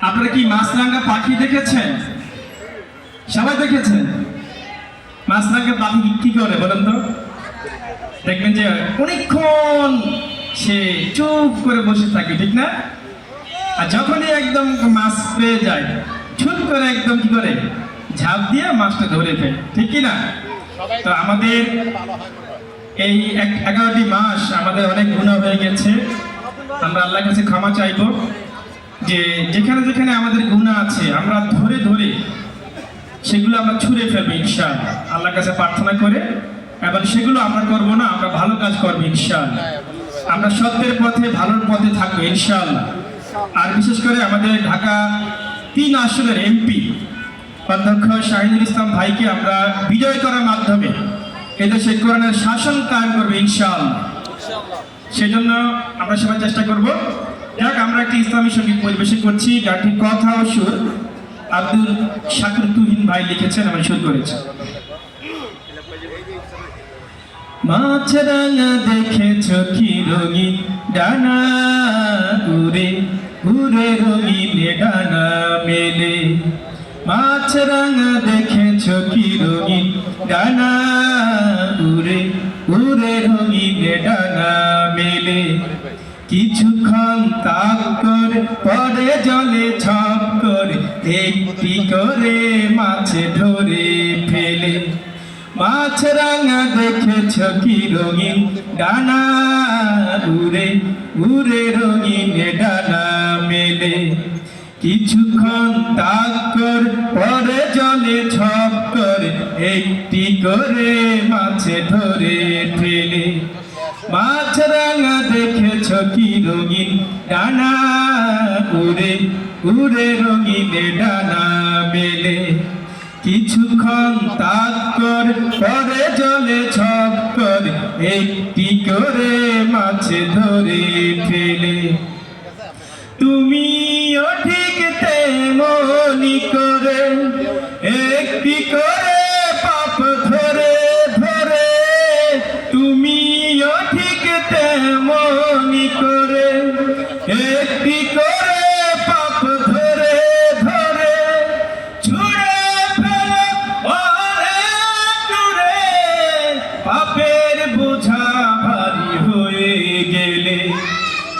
আপনারা কি মাছরাঙ্গা পাখি দেখেছেন? সবাই দেখেছেন? মাছরাঙ্গা পাখি কি- করে বলেন তো? দেখবেন যে অনেকক্ষণ সে চুপ করে বসে থাকে, ঠিক না? আর যখনই একদম মাছ পেয়ে যায় ছুট করে একদম কি করে? ঝাঁপ দিয়ে মাছটা ধরে ফেলে, ঠিক না তো আমাদের এই এগারোটি মাস আমাদের অনেক গুণা হয়ে গেছে। আমরা আল্লাহর কাছে ক্ষমা চাইব। যে যেখানে যেখানে আমাদের গুণা আছে, আমরা ধরে ধরে সেগুলো আমরা ছুঁড়ে ফেলব ইনশাল আল্লাহর কাছে প্রার্থনা করে, এবং সেগুলো আমরা করব না, আমরা ভালো কাজ করব ইনশাল আমরা সত্যের পথে, ভালোর পথে থাকব ইনশাআল্লাহ। আর বিশেষ করে আমাদের ঢাকা তিন আসনের এমপি, অধ্যক্ষ শাহিনুল ইসলাম ভাইকে আমরা বিজয় করার মাধ্যমে এদেশে কোরআনের শাসন কায়েম করবে ইনশাআল্লাহ। সেজন্য আমরা সবাই চেষ্টা করব যাক, আমরা একটি ইসলামী সংগীত পরিবেশন করছি। গানটির কথা ও সুর আব্দুল শাকুর তুহিন ভাই লিখেছেন এবং সুর করেছেন মাছ রাঙা দেখেছ কি রঙিন ডানা? উড়ে উড়ে রঙিন ডানা মেলে। মাছ রাঙা দেখেছ কি রঙিন ডানা? উড়ে উড়ে রঙিন ডানা মেলে। কিছুক্ষণ তাক করে, পরে জলে ছপ করে, একটি করে মাছ ধরে ফেলে। মাছ রাঙা দেখেছ কি রঙিন ডানা, উড়ে উড়ে রঙিন ডানা মেলে। কিছুক্ষণ তাক কর, পরে জলে ছপ করে, একটি করে মাছে ধরে ফেলে। মাছ রাঙা দেখেছ কি রঙিন ডানা? উড়ে উড়ে রঙিন ডানা মেলে। কিছুক্ষণ তাক কর, পরে জলে ছপ করে, একটি করে মাছ ধরে ফেলে। তুমিও ঠিক তেমনি করে, একটি করে পাপ ধরে ধরে, ছুঁড়ে ফেলো পাপের বোঝা ভারী হয়ে গেলে,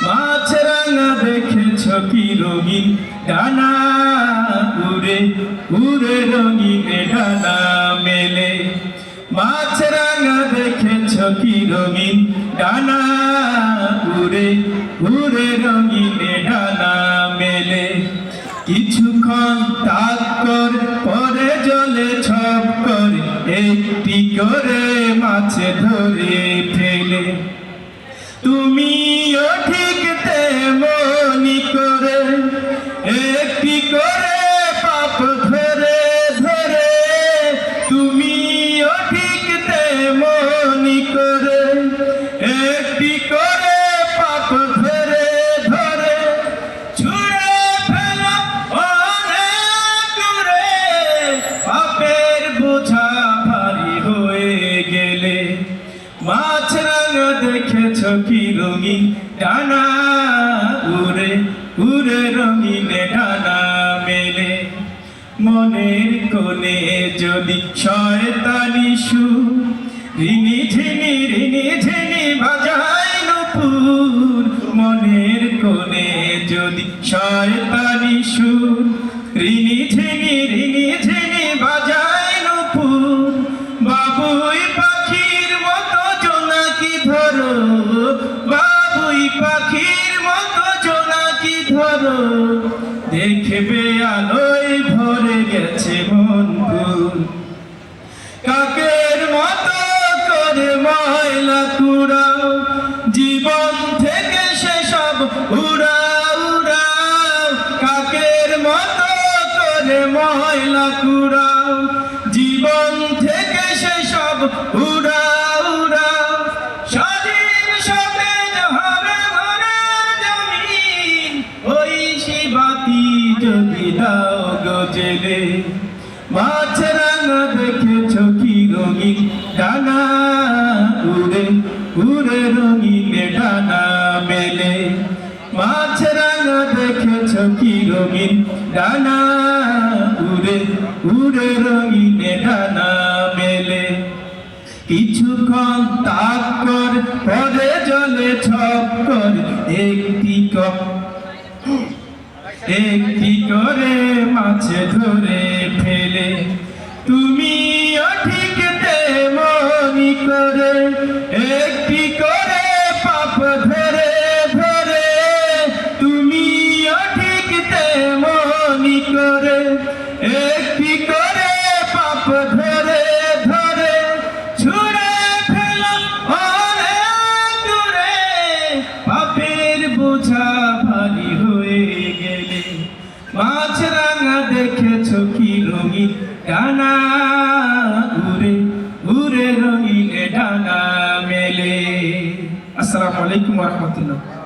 মাছ রাঙা দেখেছ কি রঙিন ডানা উড়ে উড়ে রঙিন ডানা মেলে। মাছ রাঙা দেখেছ কি রঙিন ডানা উড়ে উড়ে রঙিন ডানা মেলে। কিছুক্ষণ তাক কর, পরে জলে ছপ করে, একটি করে মাছে ধরে ফেলে। তুমিও ঠিক তেমনি করে, একটি করে পাপ ধরে ধরে। তুমিও ঠিক মনের কোণে যদি শয়তানি সু, রিনি ঝিনি রিনি ঝিনি বাজায় নুপুর। মনের কোণে যদি শয়তানি সু, রিনি ঝিনি রিনি ঝিনি গেছে মনপুর কাকের মতো করে ময়লা কুড়াও, জীবন থেকে সেসব উড়া উড়াও কাকের মতো করে ময়লা কুড়াও, জীবন থেকে সেসব সব উড়াও। উড়ে রঙিন ডানা, উড়ে উড়ে রঙিনে ডানা মেলে। কিছুক্ষণ তাক কর, পরে জলে ছপ কর, একটি কপ একটি করে মাছে ধরে মাছ রাঙা দেখেছ কি রঙিন ডানা? উড়ে উড়ে ডানা মেলে। আসসালামু আলাইকুম রহমতুল্লাহ।